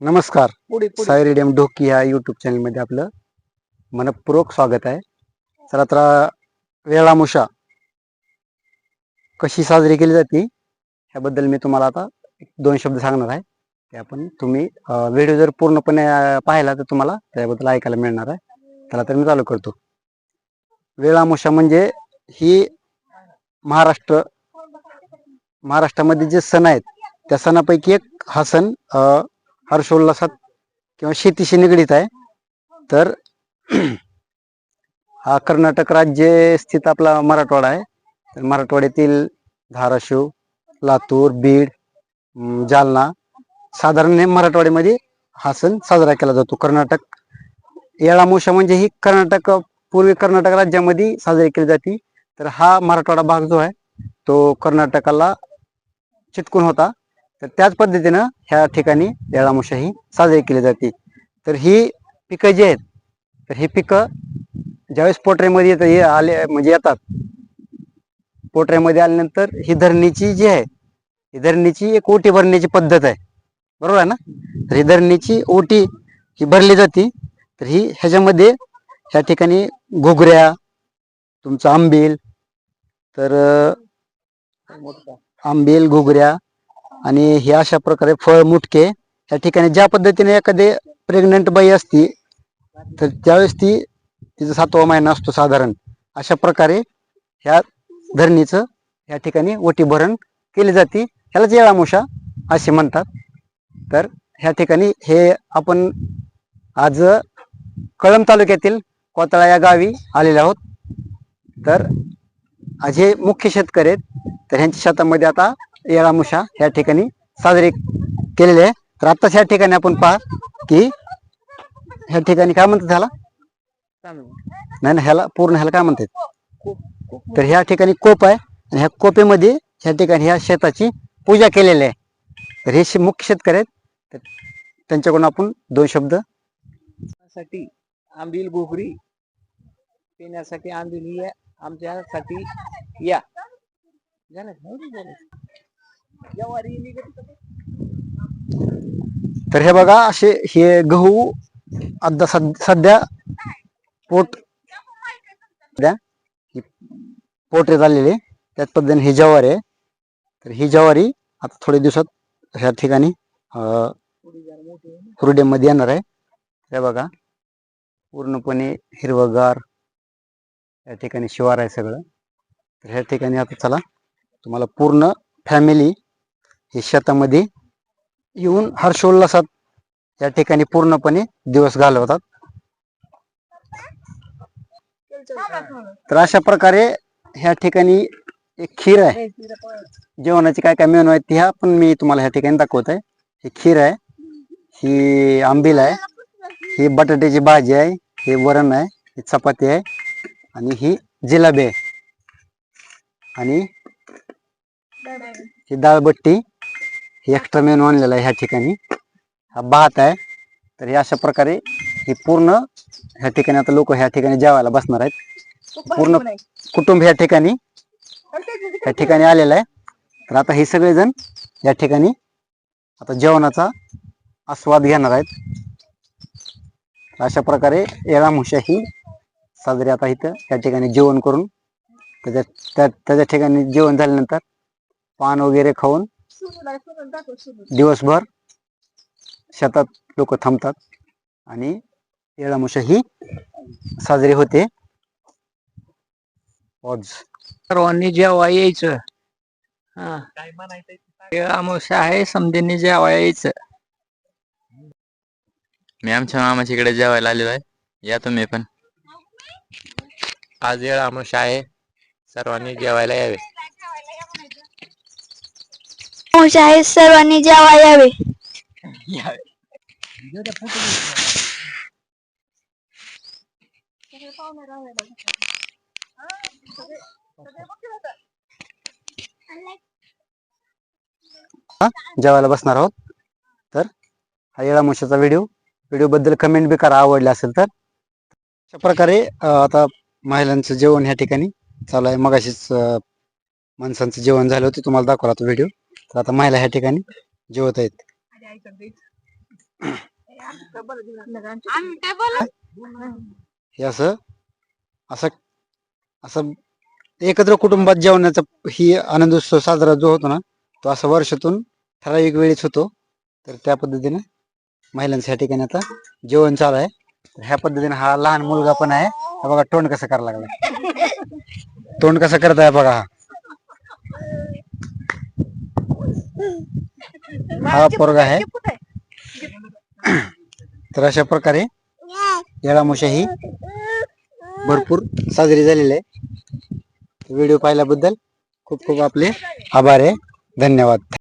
नमस्कार. पुढे पुढे. साई रेडियम ढोकी या युट्यूब चॅनलमध्ये आपलं मनपूर्वक स्वागत आहे. तर वेळामुषा कशी साजरी केली जाते ह्याबद्दल मी तुम्हाला आता एक दोन शब्द सांगणार आहे. ते आपण तुम्ही व्हिडिओ जर पूर्णपणे अं, पाहिला तर तुम्हाला त्याबद्दल ऐकायला मिळणार आहे. त्याला तर मी चालू करतो. वेळामुषा म्हणजे ही महाराष्ट्र महाराष्ट्रामध्ये जे सण आहेत त्या सणापैकी एक हा सण हर्षोल्लासात किंवा शेतीशी निगडीत आहे. तर हा कर्नाटक राज्य स्थित आपला मराठवाडा आहे. तर मराठवाड्यातील धाराशिव लातूर बीड जालना साधारण मराठवाड्यामध्ये हा सण साजरा केला जातो. कर्नाटक येळामोशा म्हणजे ही कर्नाटक पूर्वी कर्नाटक राज्यामध्ये साजरी केली जाते. तर हा मराठवाडा भाग जो आहे तो कर्नाटकाला चिटकून होता. तर त्याच पद्धतीनं ह्या ठिकाणी देळामुशा ही साजरी केली जाते. तर ही पिकं जी आहेत तर ही पिकं ज्यावेळेस पोटऱ्यामध्ये येत हे आले म्हणजे येतात. पोटऱ्यामध्ये आल्यानंतर ही धरणीची जी आहे ही धरणीची एक ओटी भरण्याची पद्धत आहे. बरोबर आहे ना? तर ही धरणीची ओटी ही भरली जाते. तर ही ह्याच्यामध्ये ह्या ठिकाणी घुगऱ्या तुमचं आंबील तर आंबील घुगऱ्या आणि हे अशा प्रकारे फळ मुटके या ठिकाणी ज्या पद्धतीने एखादी प्रेग्नंट बाई असती तर त्यावेळेस ती तिचा सातवा महिना असतो साधारण. अशा प्रकारे ह्या धरणीचं या ठिकाणी ओटी भरण केली जाते. ह्यालाच येळामुषा असे म्हणतात. तर ह्या ठिकाणी हे आपण आज कळंब तालुक्यातील कोतळा या गावी आलेले आहोत. तर आज हे मुख्य शेतकरी आहेत. तर ह्यांच्या शेतामध्ये आता येळामुषा या ठिकाणी साजरी केलेली आहे. तर आत्ताच ह्या ठिकाणी आपण पहा की ह्या ठिकाणी काय म्हणतात ह्याला? नाही ना ह्याला पूर्ण ह्याला काय म्हणतात? तर ह्या ठिकाणी कोप आहे आणि ह्या कोपेमध्ये ह्या ठिकाणी ह्या शेताची पूजा केलेली आहे. तर हे मुख्य शेतकरी आहेत. तर त्यांच्याकडून आपण दोन शब्दसाठी आंबील घुगरी पिण्यासाठी आंबील या आमच्यासाठी या. झालं? तर हे बघा असे हे गहू आता सध्या पोट द्या पोटरे झालेले. त्याच पद्धतीने ही ज्वारी आहे. तर ही ज्वारी आता थोड्या दिवसात ह्या ठिकाणी अं, आहे येणार आहे. हे बघा पूर्णपणे हिरवगार या ठिकाणी शिवार आहे सगळं. तर ह्या ठिकाणी आता चला तुम्हाला पूर्ण फॅमिली हे शेतामध्ये येऊन हर्षोल्लासात या ठिकाणी पूर्णपणे दिवस घालवतात. तर अशा प्रकारे ह्या ठिकाणी एक खीर आहे. जेवणाची काय काय मेनू आहेत ह्या पण मी तुम्हाला ह्या ठिकाणी दाखवत आहे ही खीर आहे ही आंबील आहे ही बटाट्याची भाजी आहे हे वरण आहे ही चपाती आहे आणि ही जिलाबी आहे. आणि ही दाळबट्टी एक्स्ट्रा मेनू आणलेला आहे ह्या ठिकाणी. हा भात आहे. तर हे अशा प्रकारे ही पूर्ण ह्या ठिकाणी आता लोक ह्या ठिकाणी जेवायला बसणार आहेत. पूर्ण कुटुंब ह्या ठिकाणी ह्या ठिकाणी आलेलं आहे. तर आता हे सगळेजण या ठिकाणी आता जेवणाचा आस्वाद घेणार आहेत. अशा प्रकारे येळामुषा ही साजरी आता इथं या ठिकाणी जेवण करून त्याच्या त्या त्याच्या ठिकाणी जेवण झाल्यानंतर पान वगैरे खाऊन दिवसभर शेतात लोक थांबतात आणि येळामुषा ही साजरी होते. सर्वांनी जेव्हा यायचं हा अमावस्या आहे समधींनी जेव्हा यायचं. मी आमच्या मामाच्या इकडे जेवायला आलेलो आहे. या तुम्ही पण. आज वेळ आमोशा आहे. सर्वांनी जेवायला यावे. अंश आहे सर्वांनी जेवा यावे जेवायला बसणार आहोत तर हा येळामुशाचा व्हिडिओ व्हिडिओ बद्दल कमेंट बी करा आवडले असेल तर अशा प्रकारे अं, आता महिलांचं जेवण ह्या ठिकाणी चालू आहे मगाशीच अं, माणसांचं जेवण झालं होतं तुम्हाला दाखवला तो व्हिडिओ तर आता महिला ह्या ठिकाणी जेवत आहेत. हे असं असं असं एकत्र कुटुंबात जेवण्याचा ही आनंद उत्सव साजरा जो होतो ना तो असं वर्षातून ठराविक वेळेस होतो. तर त्या पद्धतीने महिलांच्या ठिकाणी आता जेवण चालू आहे. तर ह्या पद्धतीने हा लहान मुलगा पण आहे. हा बघा तोंड कसं करायला लागला. तोंड कसं करत आहे बघा हा. हा पोरगा आहे तर अशा प्रकारे येळामुषा ही भरपूर साजरी झालेली आहे. व्हिडिओ पाहिल्याबद्दल खूप खूप आपले आभार आहे. धन्यवाद.